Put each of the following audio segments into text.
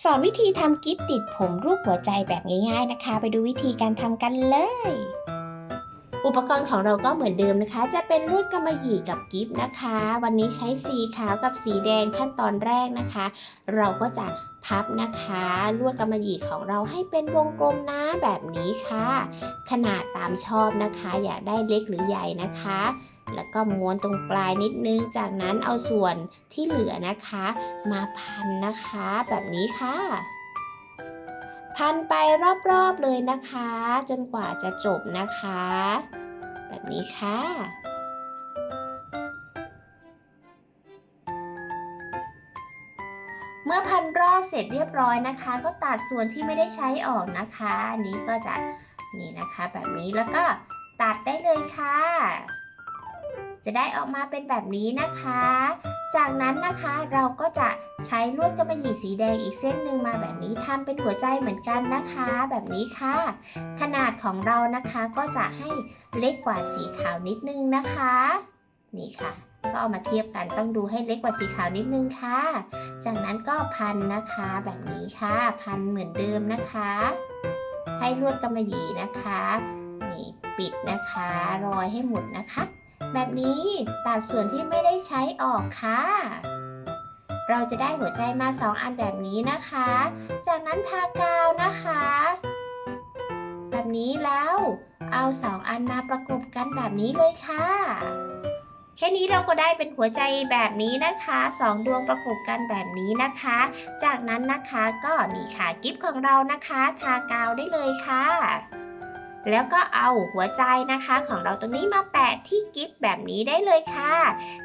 สอนวิธีทำกิฟต์ติดผมรูปหัวใจแบบง่ายๆนะคะ ไปดูวิธีการทำกันเลย อุปกรณ์ของเราก็เหมือนเดิมนะคะ จะเป็นลวดกำมะหยี่กับกิฟต์นะคะ วันนี้ใช้สีขาวกับสีแดงขั้นตอนแรกนะคะ เราก็จะพับนะคะลวดกำมะหยี่ของเราให้เป็นวงกลมนะแบบนี้ค่ะ ขนาดตามชอบนะคะ อยากได้เล็กหรือใหญ่นะคะ แล้วก็ม้วนตรงปลายนิดนึง จากนั้นเอาส่วนที่เหลือนะคะ มาพันนะคะ แบบนี้ค่ะพันไปรอบๆเลยนะคะ จนกว่าจะจบนะคะ แบบนี้ค่ะ เมื่อพันรอบเสร็จเรียบร้อยนะคะ ก็ตัดส่วนที่ไม่ได้ใช้ออกนะคะอันนี้ก็จะนี่นะคะแบบนี้แล้วก็ตัดได้เลยค่ะ จะได้ออกมาเป็นแบบนี้นะคะ จากนั้นนะคะเราก็จะใช้ลวดกำมะหยี่สีแดงอีกเส้นหนึ่งมาแบบนี้ทำเป็นหัวใจเหมือนกันนะคะ แบบนี้ค่ะ ขนาดของเรานะคะก็จะให้เล็กกว่าสีขาวนิดนึงนะคะ นี่ค่ะ ก็เอามาเทียบกันต้องดูให้เล็กกว่าสีขาวนิดนึงค่ะ จากนั้นก็พันนะคะแบบนี้ค่ะ พันเหมือนเดิมนะคะ ให้ลวดกำมะหยี่นะคะ นี่ปิดนะคะรอยให้หมดนะคะ แบบนี้ตัดส่วนที่ไม่ได้ใช้ออกค่ะ เราจะได้หัวใจมา 2 อันแบบนี้นะคะ จากนั้นทากาวนะคะ แบบนี้แล้วเอา 2 อันมาประกบกันแบบนี้เลยค่ะแค่นี้เราก็ได้เป็นหัวใจแบบนี้นะคะสองดวงประกบกันแบบนี้นะคะ จากนั้นนะคะก็นี่ค่ะกิฟต์ของเรานะคะ ทากาวได้เลยค่ะ แล้วก็เอาหัวใจนะคะของเราตรงนี้มาแปะที่กิฟต์แบบนี้ได้เลยค่ะ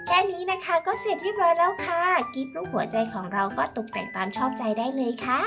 แค่นี้นะคะก็เสร็จเรียบร้อยแล้วค่ะ กิฟต์รูปหัวใจของเราก็ตกแต่งตามชอบใจได้เลยค่ะ